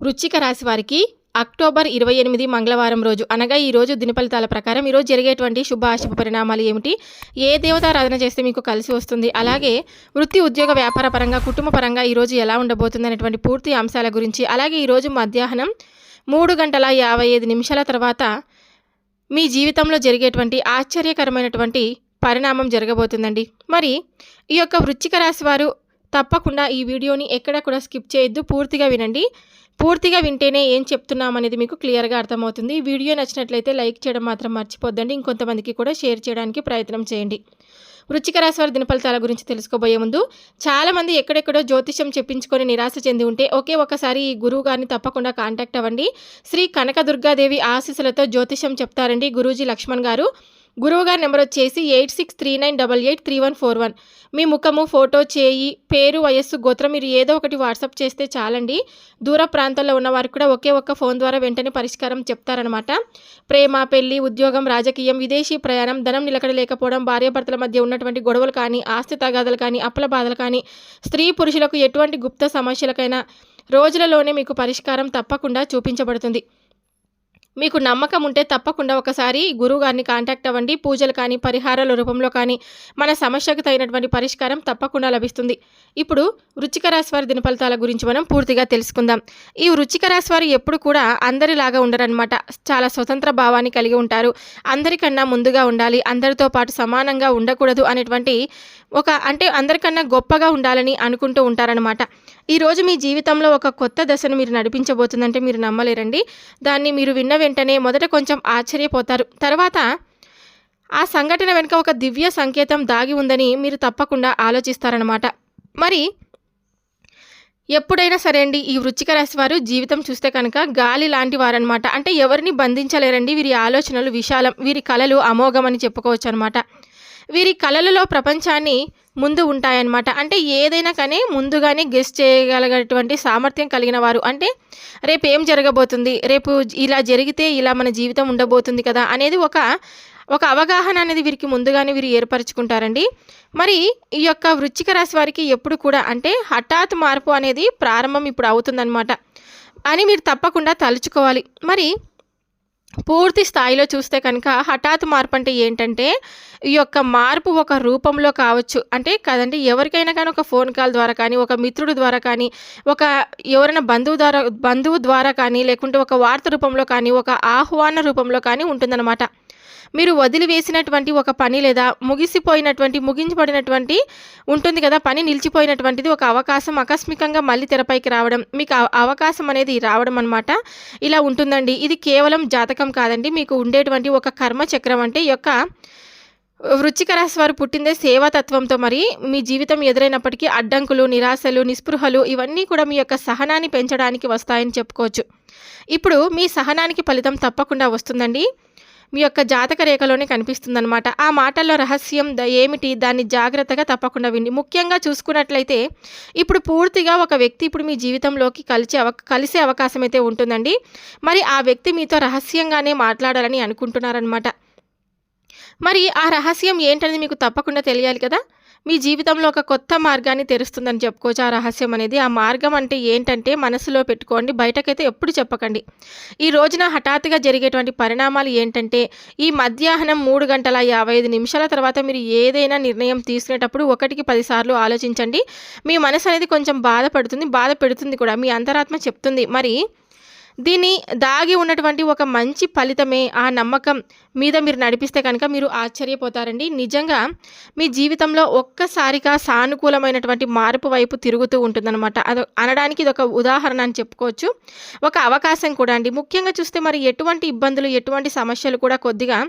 వృచ్చిక రాశి వారికి అక్టోబర్ ఇరవై ఎనిమిది మంగళవారం రోజు అనగా ఈ రోజు ప్రకారం ఈరోజు జరిగేటువంటి శుభ అశుభ పరిణామాలు ఏమిటి? ఏ దేవతారాధన చేస్తే మీకు కలిసి వస్తుంది? అలాగే వృత్తి ఉద్యోగ వ్యాపార పరంగా కుటుంబ పరంగా ఈరోజు ఎలా ఉండబోతుంది అనేటువంటి పూర్తి అంశాల గురించి అలాగే ఈరోజు మధ్యాహ్నం మూడు గంటల యాభై ఐదు నిమిషాల తర్వాత మీ జీవితంలో జరిగేటువంటి ఆశ్చర్యకరమైనటువంటి పరిణామం జరగబోతుందండి. మరి ఈ యొక్క వృచ్చిక రాశి వారు తప్పకుండా ఈ వీడియోని ఎక్కడ కూడా స్కిప్ చేయొద్దు పూర్తిగా వినండి. పూర్తిగా వింటేనే ఏం చెప్తున్నాం అనేది మీకు క్లియర్గా అర్థమవుతుంది. వీడియో నచ్చినట్లయితే లైక్ చేయడం మాత్రం మర్చిపోద్దండి. ఇంకొంతమందికి కూడా షేర్ చేయడానికి ప్రయత్నం చేయండి. వృచ్చిక రాశి వారి దినఫలితాల గురించి తెలుసుకోబోయే ముందు చాలామంది ఎక్కడెక్కడో జ్యోతిషం చెప్పించుకొని నిరాశ చెంది ఉంటే ఒకే ఒకసారి ఈ గురువు గారిని తప్పకుండా కాంటాక్ట్ అవ్వండి. శ్రీ కనకదుర్గాదేవి ఆశీస్సులతో జ్యోతిషం చెప్తారండి గురూజీ లక్ష్మణ్ గారు. గురువుగారి నెంబర్ వచ్చేసి eight six three nine double eight three one four one. మీ ముఖము ఫోటో చేయి పేరు వయస్సు గోత్రం మీరు ఏదో ఒకటి వాట్సాప్ చేస్తే చాలండి. దూర ప్రాంతాల్లో ఉన్న వారికి కూడా ఒకే ఒక్క ఫోన్ ద్వారా వెంటనే పరిష్కారం చెప్తారనమాట ప్రేమ పెళ్ళి ఉద్యోగం రాజకీయం విదేశీ ప్రయాణం ధనం నిలకడ లేకపోవడం భార్యాభర్తల మధ్య ఉన్నటువంటి గొడవలు కానీ ఆస్తి తగాదాలు కానీ అప్పుల బాధలు కానీ స్త్రీ పురుషులకు ఎటువంటి గుప్త సమస్యలకైనా రోజులలోనే మీకు పరిష్కారం తప్పకుండా చూపించబడుతుంది. మీకు నమ్మకం ఉంటే తప్పకుండా ఒకసారి గురువు గారిని కాంటాక్ట్ అవ్వండి. పూజలు కానీ పరిహారాల రూపంలో కానీ మన సమస్యకు తగినటువంటి పరిష్కారం తప్పకుండా లభిస్తుంది. ఇప్పుడు వృచ్చిక రాశి దినఫలితాల గురించి మనం పూర్తిగా తెలుసుకుందాం. ఈ వృచ్చిక రాశి ఎప్పుడు కూడా అందరిలాగా ఉండరనమాట చాలా స్వతంత్ర భావాన్ని కలిగి ఉంటారు. అందరికన్నా ముందుగా ఉండాలి. అందరితో పాటు సమానంగా ఉండకూడదు అనేటువంటి ఒక అంటే అందరికన్నా గొప్పగా ఉండాలని అనుకుంటూ ఉంటారనమాట ఈరోజు మీ జీవితంలో ఒక కొత్త దశను మీరు నడిపించబోతుందంటే మీరు నమ్మలేరండి. దాన్ని మీరు విన్న వెంటనే మొదట కొంచెం ఆశ్చర్యపోతారు. తర్వాత ఆ సంఘటన వెనుక ఒక దివ్య సంకేతం దాగి ఉందని మీరు తప్పకుండా ఆలోచిస్తారనమాట మరి ఎప్పుడైనా సరే అండి ఈ వృచ్చిక రాశి వారు జీవితం చూస్తే కనుక గాలి లాంటి వారనమాట అంటే ఎవరిని బంధించలేరండి వీరి ఆలోచనలు విశాలం వీరి కళలు అమోఘం అని చెప్పుకోవచ్చు అనమాట వీరి కళలలో ప్రపంచాన్ని ముందు ఉంటాయన్నమాట. అంటే ఏదైనా కానీ ముందుగానే గెస్ట్ చేయగలిగేటువంటి సామర్థ్యం కలిగిన వారు. అంటే రేపు ఏం జరగబోతుంది? రేపు ఇలా జరిగితే ఇలా మన జీవితం ఉండబోతుంది కదా అనేది ఒక ఒక అవగాహన అనేది వీరికి ముందుగానే వీరు ఏర్పరచుకుంటారండి. మరి ఈ యొక్క వృచ్చిక రాశి వారికి ఎప్పుడు కూడా అంటే హఠాత్ మార్పు అనేది ప్రారంభం ఇప్పుడు అవుతుందన్నమాట. అని మీరు తప్పకుండా తలుచుకోవాలి. మరి పూర్తి స్థాయిలో చూస్తే కనుక హఠాత్ మార్పు అంటే ఏంటంటే ఈ యొక్క మార్పు ఒక రూపంలో కావచ్చు. అంటే కదండి ఎవరికైనా కానీ ఒక ఫోన్ కాల్ ద్వారా కానీ ఒక మిత్రుడు ద్వారా కానీ ఒక ఎవరైనా బంధువు ద్వారా బంధువు ద్వారా కానీ లేకుంటే ఒక వార్త రూపంలో కానీ ఒక ఆహ్వాన రూపంలో కానీ ఉంటుందన్నమాట. మీరు వదిలివేసినటువంటి ఒక పని లేదా ముగిసిపోయినటువంటి ముగించబడినటువంటి ఉంటుంది కదా పని నిలిచిపోయినటువంటిది ఒక అవకాశం ఆకస్మికంగా మళ్ళీ తెరపైకి రావడం. మీకు అవకాశం అనేది రావడం అనమాట ఇలా ఉంటుందండి. ఇది కేవలం జాతకం కాదండి. మీకు ఉండేటువంటి ఒక కర్మ చక్రం అంటే యొక్క వృచ్చిక రాశి వారు పుట్టిందే సేవాతత్వంతో మరి మీ జీవితం ఎదురైనప్పటికీ అడ్డంకులు నిరాశలు నిస్పృహలు ఇవన్నీ కూడా మీ యొక్క సహనాన్ని పెంచడానికి వస్తాయని చెప్పుకోవచ్చు. ఇప్పుడు మీ సహనానికి ఫలితం తప్పకుండా వస్తుందండి. మీ యొక్క జాతక రేఖలోనే కనిపిస్తుందన్నమాట. ఆ మాటల్లో రహస్యం ఏమిటి? దాన్ని జాగ్రత్తగా తప్పకుండా విండి ముఖ్యంగా చూసుకున్నట్లయితే ఇప్పుడు పూర్తిగా ఒక వ్యక్తి ఇప్పుడు మీ జీవితంలోకి కలిసే అవ కలిసే అవకాశం అయితే ఉంటుందండి. మరి ఆ వ్యక్తి మీతో రహస్యంగానే మాట్లాడాలని అనుకుంటున్నారనమాట మరి ఆ రహస్యం ఏంటనేది మీకు తప్పకుండా తెలియాలి కదా? మీ జీవితంలో ఒక కొత్త మార్గాన్ని తెరుస్తుందని చెప్పుకోవచ్చు. ఆ రహస్యం అనేది ఆ మార్గం అంటే ఏంటంటే మనసులో పెట్టుకోండి బయటకైతే ఎప్పుడు చెప్పకండి. ఈ రోజున హఠాత్తుగా జరిగేటువంటి పరిణామాలు ఏంటంటే ఈ మధ్యాహ్నం మూడు గంటల యాభై ఐదు నిమిషాల తర్వాత మీరు ఏదైనా నిర్ణయం తీసుకునేటప్పుడు ఒకటికి పదిసార్లు ఆలోచించండి. మీ మనసు అనేది కొంచెం బాధపడుతుంది బాధ పెడుతుంది కూడా. మీ అంతరాత్మ చెప్తుంది. మరి దీన్ని దాగి ఉన్నటువంటి ఒక మంచి ఫలితమే ఆ నమ్మకం మీద మీరు నడిపిస్తే కనుక మీరు ఆశ్చర్యపోతారండి. నిజంగా మీ జీవితంలో ఒక్కసారిగా సానుకూలమైనటువంటి మార్పు వైపు తిరుగుతూ ఉంటుందన్నమాట. అది అనడానికి ఇది ఒక ఉదాహరణ అని చెప్పుకోవచ్చు. ఒక అవకాశం కూడా అండి. ముఖ్యంగా చూస్తే మరి ఎటువంటి ఇబ్బందులు ఎటువంటి సమస్యలు కూడా కొద్దిగా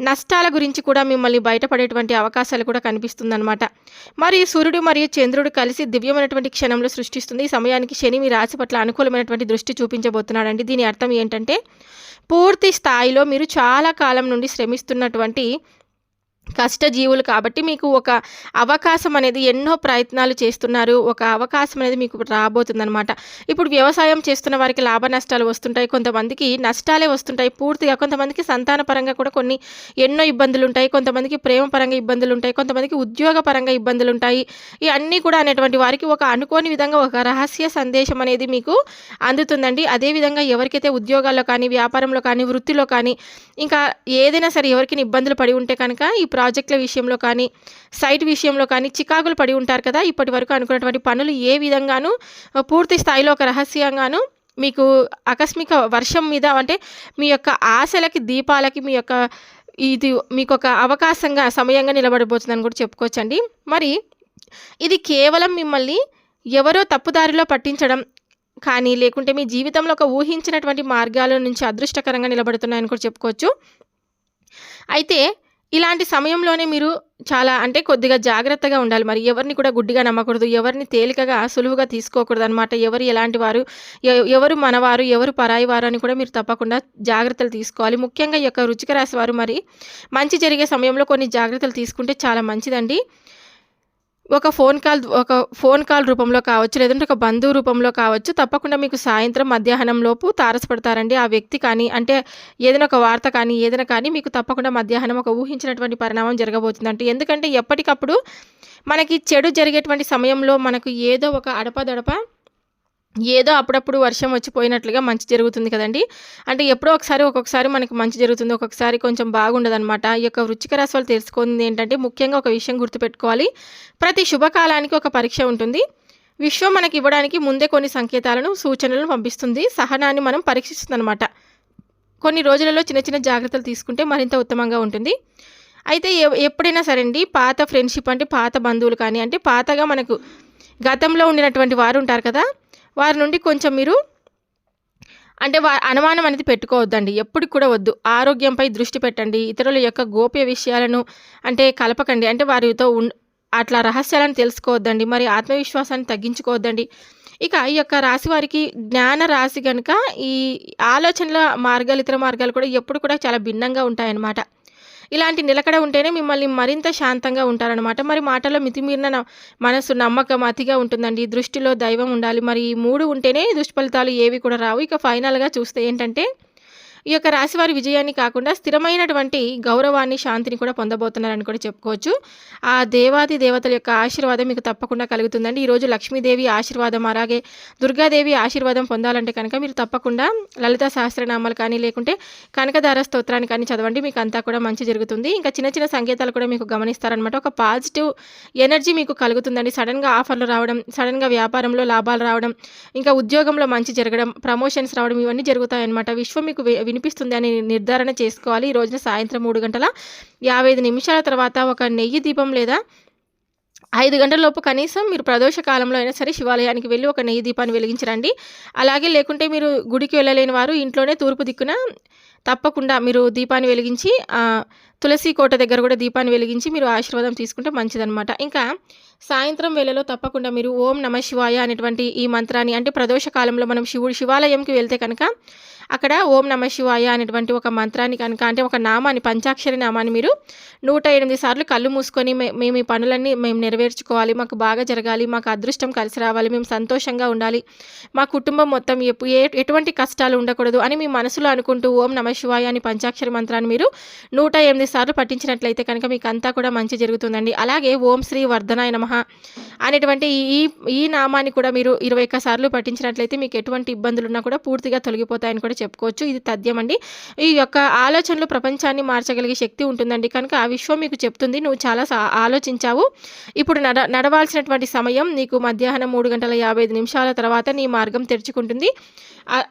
నష్టాల గురించి కూడా మిమ్మల్ని బయటపడేటువంటి అవకాశాలు కూడా కనిపిస్తుందన్నమాట. మరి సూర్యుడు మరియు చంద్రుడు కలిసి దివ్యమైనటువంటి క్షణంలో సృష్టిస్తుంది ఈ సమయానికి శని మీ రాశి పట్ల అనుకూలమైనటువంటి దృష్టి చూపించబోతున్నాడు అంటున్నాడండి దీని అర్థం ఏంటంటే పూర్తి స్థాయిలో మీరు చాలా కాలం నుండి శ్రమిస్తున్నటువంటి కష్టజీవులు కాబట్టి మీకు ఒక అవకాశం అనేది ఎన్నో ప్రయత్నాలు చేస్తున్నారు. ఒక అవకాశం అనేది మీకు రాబోతుందనమాట ఇప్పుడు వ్యవసాయం చేస్తున్న వారికి లాభ నష్టాలు వస్తుంటాయి. కొంతమందికి నష్టాలే వస్తుంటాయి. పూర్తిగా కొంతమందికి సంతాన పరంగా కూడా కొన్ని ఎన్నో ఇబ్బందులు ఉంటాయి కొంతమందికి ప్రేమ పరంగా ఇబ్బందులు ఉంటాయి కొంతమందికి ఉద్యోగ పరంగా ఇబ్బందులు ఉంటాయి ఇవన్నీ కూడా అనేటువంటి వారికి ఒక అనుకోని విధంగా ఒక రహస్య సందేశం అనేది మీకు అందుతుందండి. అదేవిధంగా ఎవరికైతే ఉద్యోగాల్లో కానీ వ్యాపారంలో కానీ వృత్తిలో కానీ ఇంకా ఏదైనా సరే ఎవరికైనా ఇబ్బందులు పడి ఉంటే కనుక ఈ ప్రాజెక్టుల విషయంలో కానీ సైట్ విషయంలో కానీ చికాకులు పడి ఉంటారు కదా ఇప్పటి వరకు అనుకున్నటువంటి పనులు ఏ విధంగానూ పూర్తి స్థాయిలో ఒక రహస్యంగాను మీకు ఆకస్మిక వర్షం మీద అంటే మీ యొక్క ఆశలకి దీపాలకి మీ యొక్క ఇది మీకు ఒక అవకాశంగా సమయంగా నిలబడబోతుందని కూడా చెప్పుకోవచ్చండి. మరి ఇది కేవలం మిమ్మల్ని ఎవరో తప్పుదారిలో పట్టించడం కానీ లేకుంటే మీ జీవితంలో ఒక ఊహించినటువంటి మార్గాల నుంచి అదృష్టకరంగా నిలబడుతున్నాయని కూడా చెప్పుకోవచ్చు. అయితే ఇలాంటి సమయంలోనే మీరు చాలా అంటే కొద్దిగా జాగ్రత్తగా ఉండాలి. మరి ఎవరిని కూడా గుడ్డిగా నమ్మకూడదు. ఎవరిని తేలికగా సులువుగా తీసుకోకూడదు అనమాట ఎవరు ఎలాంటి వారు ఎవరు మనవారు ఎవరు పరాయి వారు అని కూడా మీరు తప్పకుండా జాగ్రత్తలు తీసుకోవాలి. ముఖ్యంగా ఈ యొక్క రుచిక రాశి వారు మరి మంచి జరిగే సమయంలో కొన్ని జాగ్రత్తలు తీసుకుంటే చాలా మంచిదండి. ఒక ఫోన్ కాల్ ఒక ఫోన్ కాల్ రూపంలో కావచ్చు లేదంటే ఒక బంధువు రూపంలో కావచ్చు తప్పకుండా మీకు సాయంత్రం మధ్యాహ్నం లోపు తారసపడతారండి ఆ వ్యక్తి కానీ అంటే ఏదైనా ఒక వార్త కానీ ఏదైనా కానీ మీకు తప్పకుండా మధ్యాహ్నం ఒక ఊహించినటువంటి పరిణామం జరగబోతుందంటే ఎందుకంటే ఎప్పటికప్పుడు మనకి చెడు జరిగేటువంటి సమయంలో మనకు ఏదో ఒక అడపదడప ఏదో అప్పుడప్పుడు వర్షం వచ్చిపోయినట్లుగా మంచి జరుగుతుంది కదండి. అంటే ఎప్పుడో ఒకసారి ఒక్కొక్కసారి మనకి మంచి జరుగుతుంది. ఒక్కొక్కసారి కొంచెం బాగుండదు అనమాట ఈ యొక్క వృచ్చిక రాశి వాళ్ళు తెలుసుకుంది ఏంటంటే ముఖ్యంగా ఒక విషయం గుర్తుపెట్టుకోవాలి. ప్రతి శుభకాలానికి ఒక పరీక్ష ఉంటుంది. విశ్వం మనకి ఇవ్వడానికి ముందే కొన్ని సంకేతాలను సూచనలను పంపిస్తుంది. సహనాన్ని మనం పరీక్షిస్తుంది అనమాట కొన్ని రోజులలో చిన్న చిన్న జాగ్రత్తలు తీసుకుంటే మరింత ఉత్తమంగా ఉంటుంది. అయితే ఎ- ఎప్పుడైనా సరే అండి పాత ఫ్రెండ్షిప్ అంటే పాత బంధువులు కానీ అంటే పాతగా మనకు గతంలో ఉండినటువంటి వారు ఉంటారు కదా వారి నుండి కొంచెం మీరు అంటే వా అనుమానం అనేది పెట్టుకోవద్దండి. ఎప్పుడు కూడా వద్దు. ఆరోగ్యంపై దృష్టి పెట్టండి. ఇతరుల యొక్క గోప్య విషయాలను అంటే కలపకండి. అంటే వారితో ఉన్ అట్లా రహస్యాలను తెలుసుకోవద్దండి. మరి ఆత్మవిశ్వాసాన్ని తగ్గించుకోవద్దండి. ఇక ఈ యొక్క రాశి వారికి జ్ఞాన రాశి కనుక ఈ ఆలోచనల మార్గాలు ఇతర మార్గాలు కూడా ఎప్పుడు కూడా చాలా భిన్నంగా ఉంటాయన్నమాట. ఇలాంటి నిలకడ ఉంటేనే మిమ్మల్ని మరింత శాంతంగా ఉంటారనమాట మరి మాటలో మితిమీరిన మనసు నమ్మకం అతిగా ఉంటుందండి. దృష్టిలో దైవం ఉండాలి. మరి ఈ మూడు ఉంటేనే దుష్ఫలితాలు ఏవి కూడా రావు. ఇక ఫైనల్గా చూస్తే ఏంటంటే ఈ యొక్క రాశివారి విజయాన్ని కాకుండా స్థిరమైనటువంటి గౌరవాన్ని శాంతిని కూడా పొందబోతున్నారని కూడా చెప్పుకోవచ్చు. ఆ దేవాది దేవతల యొక్క ఆశీర్వాదం మీకు తప్పకుండా కలుగుతుందండి. ఈరోజు లక్ష్మీదేవి ఆశీర్వాదం అలాగే దుర్గాదేవి ఆశీర్వాదం పొందాలంటే కనుక మీరు తప్పకుండా లలిత సహస్రనామాలు కానీ లేకుంటే కనకదార స్తోత్రాన్ని కానీ చదవండి. మీకు అంతా కూడా మంచి జరుగుతుంది. ఇంకా చిన్న చిన్న సంకేతాలు కూడా మీకు గమనిస్తారనమాట ఒక పాజిటివ్ ఎనర్జీ మీకు కలుగుతుందండి. సడన్గా ఆఫర్లు రావడం సడన్గా వ్యాపారంలో లాభాలు రావడం ఇంకా ఉద్యోగంలో మంచి జరగడం ప్రమోషన్స్ రావడం ఇవన్నీ జరుగుతాయన్నమాట. విశ్వం మీకు వి- వినిపిస్తుంది అని నిర్ధారణ చేసుకోవాలి. ఈ రోజున సాయంత్రం మూడు గంటల యాభై ఐదు నిమిషాల తర్వాత ఒక నెయ్యి దీపం లేదా ఐదు గంటల లోపు కనీసం మీరు ప్రదోష కాలంలో అయినా సరే శివాలయానికి వెళ్ళి ఒక నెయ్యి దీపాన్ని వెలిగించరండి. అలాగే లేకుంటే మీరు గుడికి వెళ్ళలేని వారు ఇంట్లోనే తూర్పు దిక్కున తప్పకుండా మీరు దీపాన్ని వెలిగించి తులసి కోట దగ్గర కూడా దీపాన్ని వెలిగించి మీరు ఆశీర్వాదం తీసుకుంటే మంచిదన్నమాట. ఇంకా సాయంత్రం వేళలో తప్పకుండా మీరు ఓం నమ శివాయ అనేటువంటి ఈ మంత్రాన్ని అంటే ప్రదోష కాలంలో మనం శివుడు శివాలయంకి వెళ్తే కనుక అక్కడ ఓం నమ శివాయ అనేటువంటి ఒక మంత్రాన్ని కనుక అంటే ఒక నామాన్ని పంచాక్షరి నామాన్ని మీరు నూట ఎనిమిది సార్లు కళ్ళు మూసుకొని మేము ఈ పనులన్నీ మేము నెరవేర్చుకోవాలి మాకు బాగా జరగాలి మాకు అదృష్టం కలిసి రావాలి మేము సంతోషంగా ఉండాలి మా కుటుంబం మొత్తం ఎటువంటి కష్టాలు ఉండకూడదు అని మీ మనసులో అనుకుంటూ ఓం నమ శివాయ అని పంచాక్షరి మంత్రాన్ని మీరు నూట ఎనిమిది సార్లు పఠించినట్లయితే కనుక మీకు అంతా కూడా మంచి జరుగుతుందండి. అలాగే ఓం శ్రీ వర్ధనాయ నమ అనేటువంటి ఈ ఈ నామాన్ని కూడా మీరు ఇరవై ఒక్క సార్లు పఠించినట్లయితే మీకు ఎటువంటి ఇబ్బందులు ఉన్నా కూడా పూర్తిగా తొలగిపోతాయని కూడా చెప్పుకోవచ్చు. ఇది తథ్యం అండి. ఈ యొక్క ఆలోచనలు ప్రపంచాన్ని మార్చగలిగే శక్తి ఉంటుందండి. కనుక ఆ విశ్వం మీకు చెప్తుంది. నువ్వు చాలా సా- ఆలోచించావు. ఇప్పుడు నడ నడవాల్సినటువంటి సమయం నీకు మధ్యాహ్నం మూడు గంటల యాభై ఐదు నిమిషాల తర్వాత నీ మార్గం తెరుచుకుంటుంది.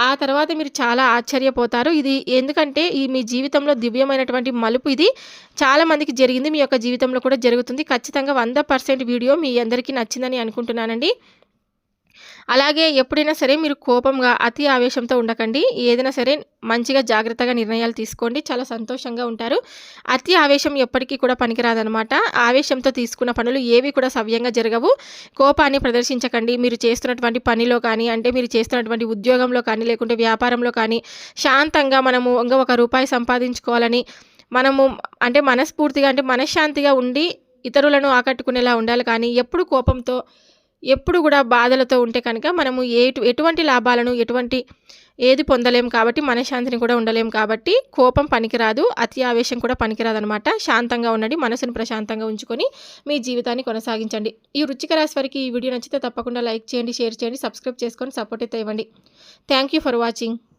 ఆ- తర్వాత మీరు చాలా ఆశ్చర్యపోతారు. ఇది ఎందుకంటే ఈ మీ జీవితంలో దివ్యమైనటువంటి మలుపు ఇది. చాలా మందికి జరిగింది. మీ యొక్క జీవితంలో కూడా జరుగుతుంది. ఖచ్చితంగా వంద పర్సెంట్ వీడియో మీ అందరికీ నచ్చిందని అనుకుంటున్నానండి. అలాగే ఎప్పుడైనా సరే మీరు కోపంగా అతి ఆవేశంతో ఉండకండి. ఏదైనా సరే మంచిగా జాగ్రత్తగా నిర్ణయాలు తీసుకోండి. చాలా సంతోషంగా ఉంటారు. అతి ఆవేశం ఎప్పటికీ కూడా పనికిరాదనమాట ఆవేశంతో తీసుకున్న పనులు ఏవి కూడా సవ్యంగా జరగవు. కోపాన్ని ప్రదర్శించకండి. మీరు చేస్తున్నటువంటి పనిలో కానీ అంటే మీరు చేస్తున్నటువంటి ఉద్యోగంలో కానీ లేకుంటే వ్యాపారంలో కానీ శాంతంగా మనము ఇంకా ఒక రూపాయి సంపాదించుకోవాలని మనము అంటే మనస్ఫూర్తిగా అంటే మనశ్శాంతిగా ఉండి ఇతరులను ఆకట్టుకునేలా ఉండాలి. కానీ ఎప్పుడు కోపంతో ఎప్పుడు కూడా బాధలతో ఉంటే కనుక మనము ఎటు ఎటువంటి లాభాలను ఎటువంటి ఏది పొందలేం కాబట్టి మనశ్శాంతిని కూడా ఉండలేం కాబట్టి కోపం పనికిరాదు అతి ఆవేశం కూడా పనికిరాదు అనమాట శాంతంగా ఉండండి మనసును ప్రశాంతంగా ఉంచుకొని మీ జీవితాన్ని కొనసాగించండి. ఈ రుచిక రాశి వారికి ఈ వీడియో నచ్చితే తప్పకుండా లైక్ చేయండి షేర్ చేయండి సబ్స్క్రైబ్ చేసుకొని సపోర్ట్ అయితే ఇవ్వండి. Thank you for watching